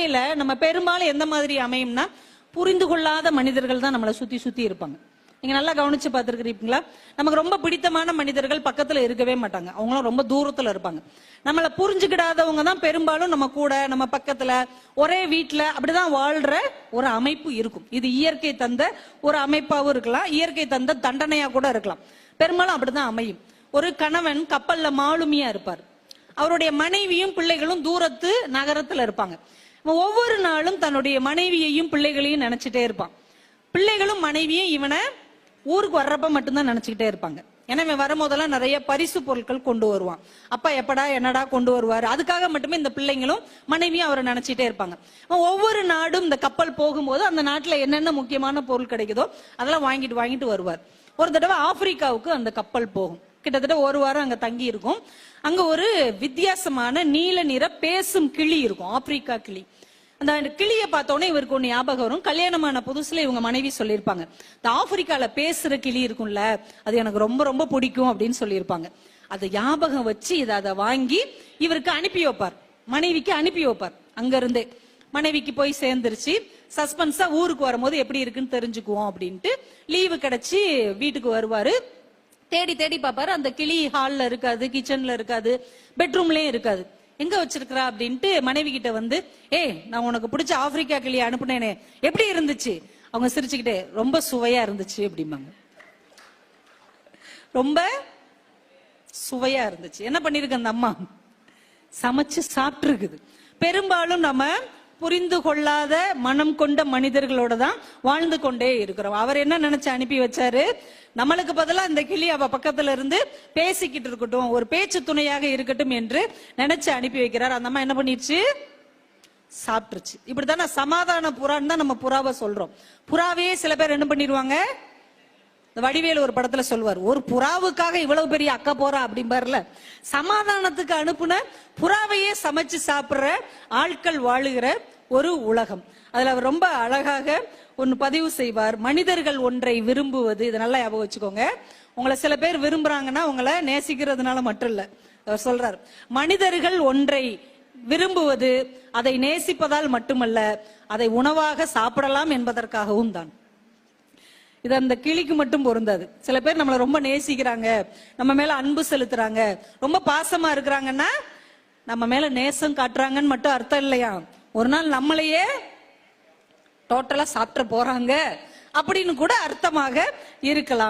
வாழ்க்கையில நம்ம பெரும்பாலும் எந்த மாதிரி அமையும்னா புரிந்து கொள்ளாத மனிதர்கள் தான் நம்மளை சுத்தி சுத்தி இருப்பாங்க. நீங்க நல்லா கவனிச்சு பார்த்துருக்கிறீங்களா? நமக்கு ரொம்ப பிடித்தமான மனிதர்கள் பக்கத்துல இருக்கவே மாட்டாங்க. அவங்களும் ரொம்ப தூரத்துல இருப்பாங்க. நம்மளை புரிஞ்சுக்கிடாதவங்க தான் பெரும்பாலும் நம்ம கூட நம்ம பக்கத்துல ஒரே வீட்டுல அப்படிதான் வாழ்ற ஒரு அமைப்பு இருக்கும். இது இயற்கை தந்த ஒரு அமைப்பாவும் இருக்கலாம். இயற்கை தந்த தண்டனையா கூட இருக்கலாம். பெரும்பாலும் அப்படிதான் அமையும். ஒரு கணவன் கப்பல்ல மாலுமியா இருப்பார். அவருடைய மனைவியும் பிள்ளைகளும் தூரத்து நகரத்துல இருப்பாங்க. ஒவ்வொரு நாளும் தன்னுடைய மனைவியையும் பிள்ளைகளையும் நினைச்சிட்டே இருப்பான். பிள்ளைகளும் மனைவியும் இவனை ஊருக்கு வர்றப்ப மட்டும்தான் நினைச்சுக்கிட்டே இருப்பாங்க. ஏன்னா இவன் வரும்போதெல்லாம் நிறைய பரிசு பொருட்கள் கொண்டு வருவான். அப்பா எப்படா என்னடா கொண்டு வருவாரு? அதுக்காக மட்டுமே இந்த பிள்ளைங்களும் மனைவியும் அவரை நினைச்சிட்டே இருப்பாங்க. ஒவ்வொரு நாடும் இந்த கப்பல் போகும்போது அந்த நாட்டுல என்னென்ன முக்கியமான பொருள் கிடைக்குதோ அதெல்லாம் வாங்கிட்டு வாங்கிட்டு வருவார். ஒரு தடவை ஆப்பிரிக்காவுக்கு அந்த கப்பல் போகும். கிட்டத்தட்ட ஒரு வாரம் அங்க தங்கி இருக்கும். அங்க ஒரு வித்தியாசமான நீல நிற பேசும் கிளி இருக்கும் ஆப்பிரிக்கா கிளி. அந்த கிளியை பார்த்தோன்னே இவருக்கு ஒன்று ஞாபகம் வரும். கல்யாணமான புதுசுல இவங்க மனைவி சொல்லியிருப்பாங்க இந்த ஆப்பிரிக்கால பேசுற கிளி இருக்கும்ல அது எனக்கு ரொம்ப ரொம்ப பிடிக்கும் அப்படின்னு சொல்லியிருப்பாங்க. அதை ஞாபகம் வச்சு இதை அதை வாங்கி இவருக்கு அனுப்பி வைப்பார். மனைவிக்கு அனுப்பி வைப்பார் அங்க இருந்தே. மனைவிக்கு போய் சேர்ந்துருச்சு. சஸ்பென்ஸா ஊருக்கு வரும்போது எப்படி இருக்குன்னு தெரிஞ்சுக்குவோம் அப்படின்ட்டு லீவு கிடைச்சி வீட்டுக்கு வருவாரு. தேடி தேடி பார்ப்பாரு. அந்த கிளி ஹாலில் இருக்காது கிச்சன்ல இருக்காது பெட்ரூம்லயும் இருக்காது. எங்க வச்சிருக்கிறா அப்படின்ட்டு மனைவி கிட்ட வந்து ஏய் நான் உனக்கு பிடிச்ச ஆப்பிரிக்கா கிளியை அனுப்புனேனே. எப்படி இருந்துச்சு? அவங்க சிரிச்சுக்கிட்டே ரொம்ப சுவையா இருந்துச்சு அப்படிம்பாங்க. ரொம்ப சுவையா இருந்துச்சு. என்ன பண்ணிருக்கு அந்த அம்மா? சமைச்சு சாப்பிட்டு பெரும்பாலும் நம்ம புரிந்து கொள்ளாத மனம் கொண்ட மனிதர்களோட தான் வாழ்ந்து கொண்டே இருக்கிறோம். அவர் என்ன நினைச்சு அனுப்பி வச்சாரு? நம்மளுக்கு பதிலா இந்த கிளி அவ பக்கத்துல இருந்து பேசிக்கிட்டு இருக்கட்டும். ஒரு பேச்சு துணையாக இருக்கட்டும் என்று நினைச்சு அனுப்பி வைக்கிறார். அந்த அம்மா என்ன பண்ணிடுச்சு? சாப்பிட்டுருச்சு. இப்படித்தானே சமாதான புறான்னு தான் நம்ம புறாவை சொல்றோம். புறாவையே சில பேர் என்ன பண்ணிடுவாங்க? இந்த வடிவேலு ஒரு படத்துல சொல்வார் ஒரு புறாவுக்காக இவ்வளவு பெரிய அக்கா போறா? அப்படிம்பாருல. சமாதானத்துக்கு அனுப்புன புறாவையே சமைச்சு சாப்பிடுற ஆட்கள் வாழுகிற ஒரு உலகம். அதுல அவர் ரொம்ப அழகாக ஒன்னு பதிவு செய்வார் மனிதர்கள் ஒன்றை விரும்புவது. இதை நல்லா ஞாபகம் வச்சுக்கோங்க. உங்களை சில பேர் விரும்புறாங்கன்னா உங்களை நேசிக்கிறதுனால மட்டும் இல்ல. அவர் சொல்றார் மனிதர்கள் ஒன்றை விரும்புவது அதை நேசிப்பதால் மட்டுமல்ல அதை உணவாக சாப்பிடலாம் என்பதற்காகவும் தான். இது அந்த கிளிக்கு மட்டும் பொருந்தாது. சில பேர் நம்மளை ரொம்ப நேசிக்கிறாங்க நம்ம மேல அன்பு செலுத்துறாங்க ரொம்ப பாசமா இருக்கிறாங்கன்னா நம்ம மேல நேசம் காட்டுறாங்கன்னு மட்டும் அர்த்தம் இல்லையா? ஒரு நாள் நம்மளையே டோட்டலா சாப்பிட்டு போறாங்க அப்படின்னு கூட அர்த்தமாக இருக்கலாம்.